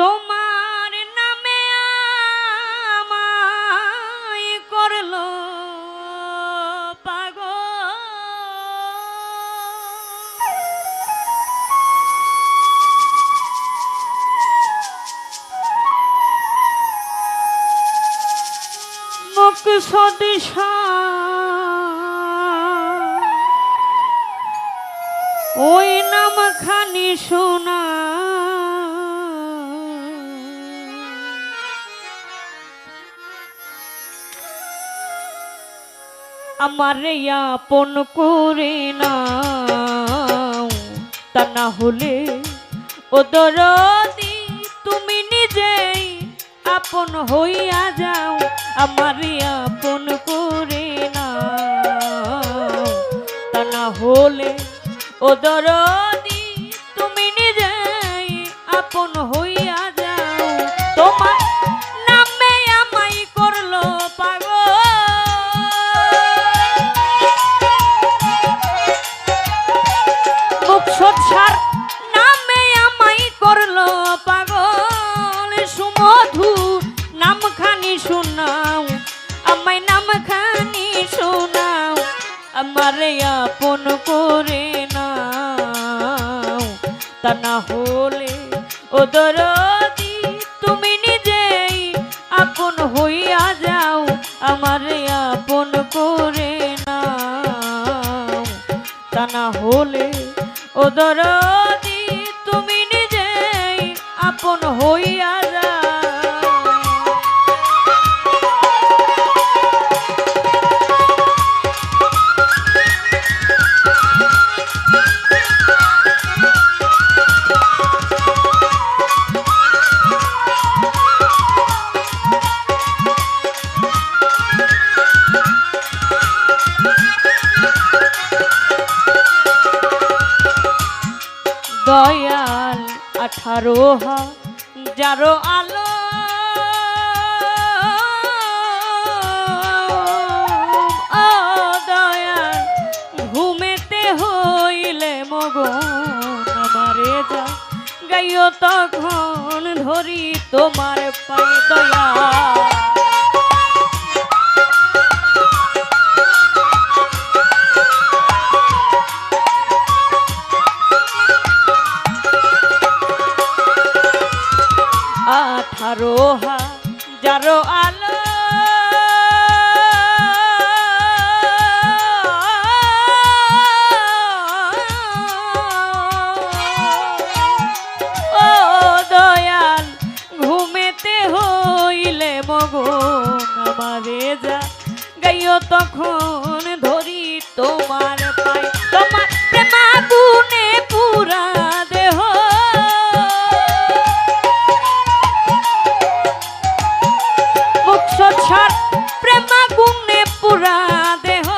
তোমার নামে আমায় করল পাগল। মুখ সদিশা। ওই নাম খানি শোনা। আমার আপন করে না তা না হলে ও দরদি, তুমি নিজেই আপন হইয়া যাও, আমার আপন করে না তা না হলে ও দরদি, তুমি নিজেই আপন হইয়া সৎসার নামে আমাই করল পাগল। সুমধু নামখানি শোনাও, আমায় নামখানি শোনাও, আমারে আপন করে নাও। তা না হলে ও দরদি, তুমি নিজেই আপন হইয়া যাও, আমারে আপন করে নাও। তা না হলে ও দরদি তুমি নিজেই আপন হইয়া আঠারো যারো আলো। দয়াল, ঘুমেতে হইলে মগ আমারে যা। গাইও তখন ধরি তোমার পায়ে দয়া। আঠারো যারো আলো। তখন দেহ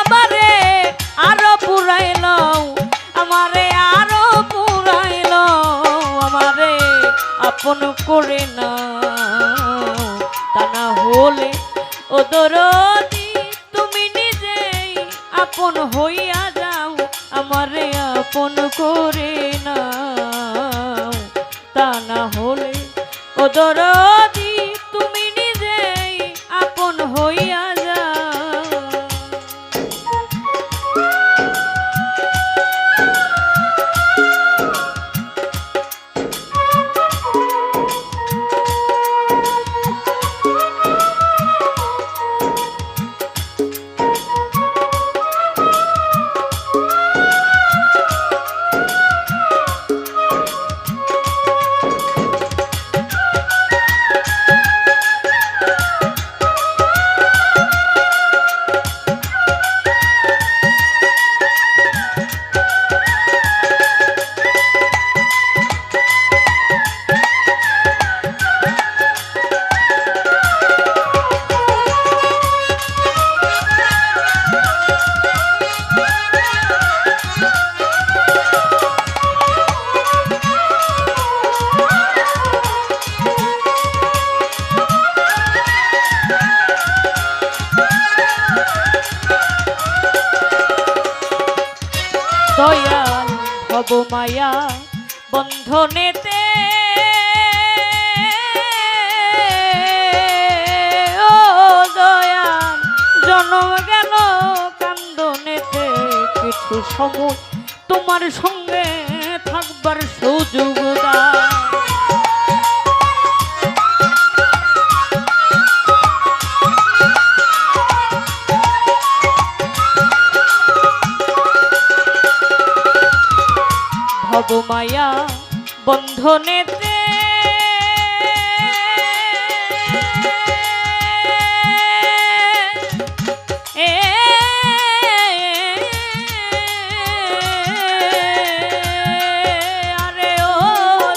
আমারে আরও পুরাইল, আমারে আরও পুরাইল, আমারে আপন করে না তা না হলে ও দরদি, তুমি নিজেই আপন হইয়া যাও, আমারে আপন করে না তা না হলে ও দরদি যাব মায়া, বন্ধনেতে। ও দয়াল, জন্ম গেল কান্দনেতে। কিছু সময় তোমার সঙ্গে থাকবার সুযোগ দা বন্ধনেতে।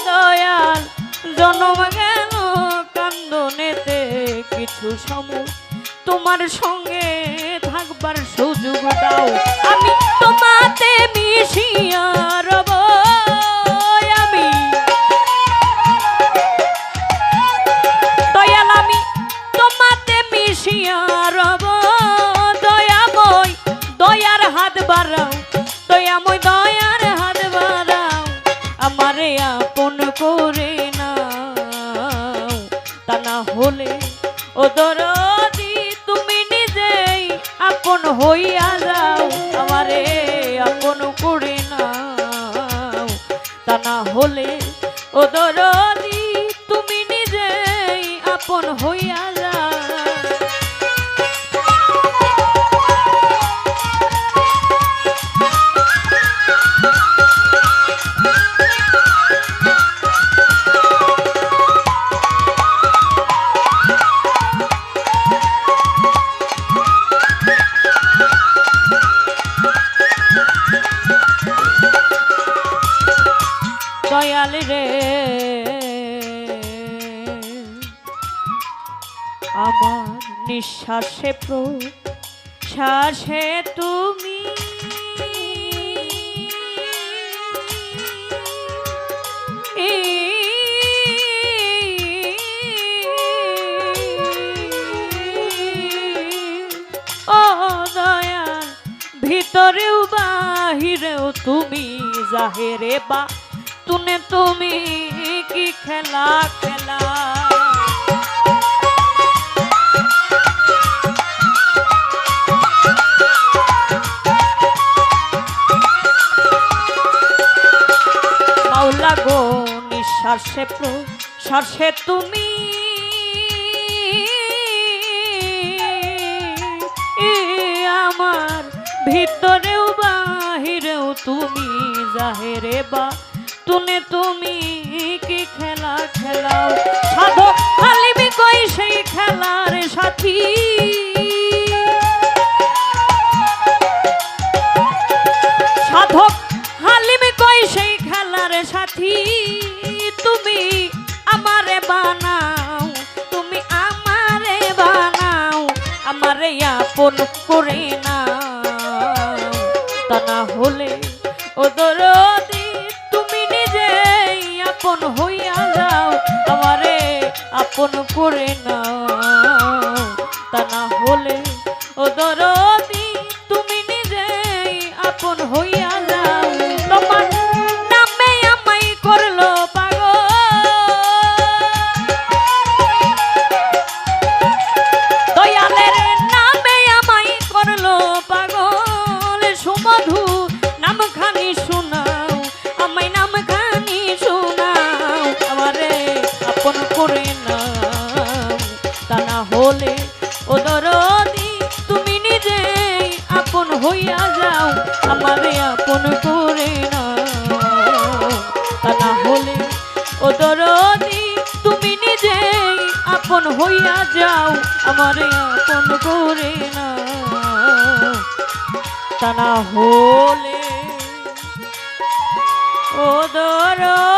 দয়াল কিছু সময় তোমার সঙ্গে থাকবার সুযোগ দাও। আমি তোমাতে মিশিয়া রব। হইয়া যাও, আমারে আপন করে নাও। তা না হলে ও দরদি, তুমি নিজেই আপন হইয়া আমার নিঃশ্বাসে প্রশ্বাসে তুমি। ভিতরেও বাহিরেও তুমি জাহেরে বা তুনে তুমি কি খেলা নিঃশ্বাসে প্রশ্বাসে তুমি আমার, ভিতরেও বাহিরেও তুমি জাহেরে বা, তুনে তুমি কি খেলা খেলাও? সাধক হালিমি কই সেই খেলার সাথী? আপন করে না। তা না হলে ও দরদি, তুমি নিজেই আপন হইয়া যাও, আমারে আপন করে না তা না হলে ও দরদি, তুমি নিজেই আপন হইয়া যাও। আমারে আপন করে না তা না হলে ও দরদি, তুমি নিজে আপন হইয়া যাও, আমার আপন করে না তা না হলে ও দরদি